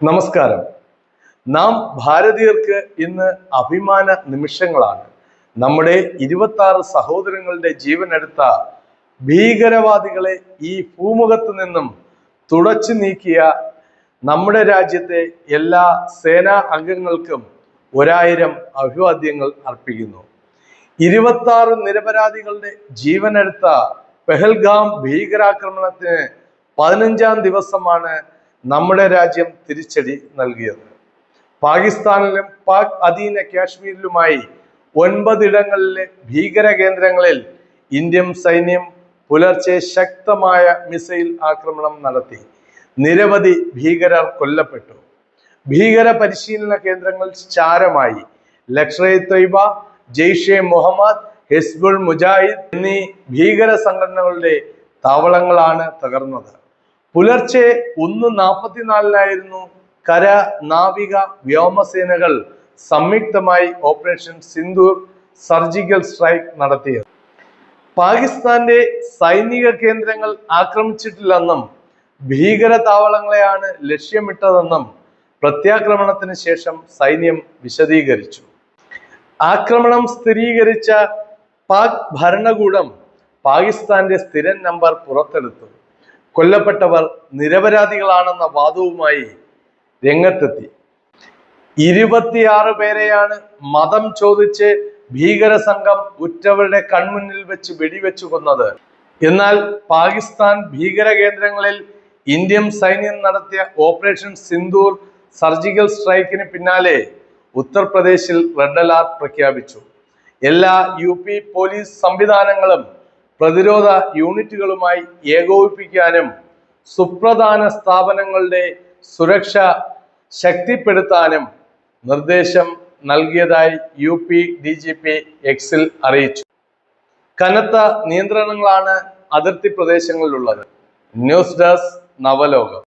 നമസ്കാരം. നാം ഭാരതീയർക്ക് ഇന്ന് അഭിമാന നിമിഷങ്ങളാണ്. നമ്മുടെ ഇരുപത്തി ആറ് സഹോദരങ്ങളുടെ ജീവനെടുത്ത ഭീകരവാദികളെ ഈ ഭൂമുഖത്ത് നിന്നും തുടച്ചു നീക്കിയ നമ്മുടെ രാജ്യത്തെ എല്ലാ സേനാ അംഗങ്ങൾക്കും ഒരായിരം അഭിവാദ്യങ്ങൾ അർപ്പിക്കുന്നു. ഇരുപത്തി ആറ് നിരപരാധികളുടെ ജീവനെടുത്ത പെഹൽഗാം ഭീകരാക്രമണത്തിന് പതിനഞ്ചാം ദിവസമാണ് നമ്മുടെ രാജ്യം തിരിച്ചടി നൽകിയത്. പാകിസ്ഥാനിലും പാക് അധീന കാശ്മീരിലുമായി ഒൻപതിടങ്ങളിലെ ഭീകര കേന്ദ്രങ്ങളിൽ ഇന്ത്യൻ സൈന്യം പുലർച്ചെ ശക്തമായ മിസൈൽ ആക്രമണം നടത്തി. നിരവധി ഭീകരർ കൊല്ലപ്പെട്ടു. ഭീകര പരിശീലന കേന്ദ്രങ്ങൾ ചാരമായി. ലക്ഷറെ തൊയ്ബ ജെയ്ഷെ മുഹമ്മദ് ഹിസ്ബുൾ മുജാഹിദ് എന്നീ ഭീകര സംഘടനകളുടെ താവളങ്ങളാണ് തകർന്നത്. പുലർച്ചെ ഒന്ന് നാൽപ്പത്തിനാലിനായിരുന്നു കര നാവിക വ്യോമസേനകൾ സംയുക്തമായി ഓപ്പറേഷൻ സിന്ദൂർ സർജിക്കൽ സ്ട്രൈക്ക് നടത്തിയത്. പാകിസ്ഥാന്റെ സൈനിക കേന്ദ്രങ്ങൾ ആക്രമിച്ചിട്ടില്ലെന്നും ഭീകര താവളങ്ങളെയാണ് ലക്ഷ്യമിട്ടതെന്നും പ്രത്യാക്രമണത്തിന് ശേഷം സൈന്യം വിശദീകരിച്ചു. ആക്രമണം സ്ഥിരീകരിച്ച പാക് ഭരണകൂടം പാകിസ്ഥാന്റെ സ്ഥിരം നമ്പർ പുറത്തെടുത്തു. കൊല്ലപ്പെട്ടവർ നിരപരാധികളാണെന്ന വാദവുമായി രംഗത്തെത്തി. ഇരുപത്തിയാറ് പേരെയാണ് മതം ചോദിച്ച് ഭീകര സംഘം ഉറ്റവരുടെ കൺമുന്നിൽ വെച്ച് വെടിവെച്ചു കൊന്നത്. എന്നാൽ പാകിസ്ഥാൻ ഭീകര കേന്ദ്രങ്ങളിൽ ഇന്ത്യൻ സൈന്യം നടത്തിയ ഓപ്പറേഷൻ സിന്ദൂർ സർജിക്കൽ സ്ട്രൈക്കിന് പിന്നാലെ ഉത്തർപ്രദേശിൽ റെഡ് അലർട്ട് പ്രഖ്യാപിച്ചു. എല്ലാ യു പോലീസ് സംവിധാനങ്ങളും പ്രതിരോധ യൂണിറ്റുകളുമായി ഏകോപിപ്പിക്കാനും സുപ്രധാന സ്ഥാപനങ്ങളുടെ സുരക്ഷ ശക്തിപ്പെടുത്താനും നിർദ്ദേശം നൽകിയതായി U P D G P എക്സിൽ അറിയിച്ചു. കനത്ത നിയന്ത്രണങ്ങളാണ് അതിർത്തി പ്രദേശങ്ങളിലുള്ളത്. News desk നവലോകം.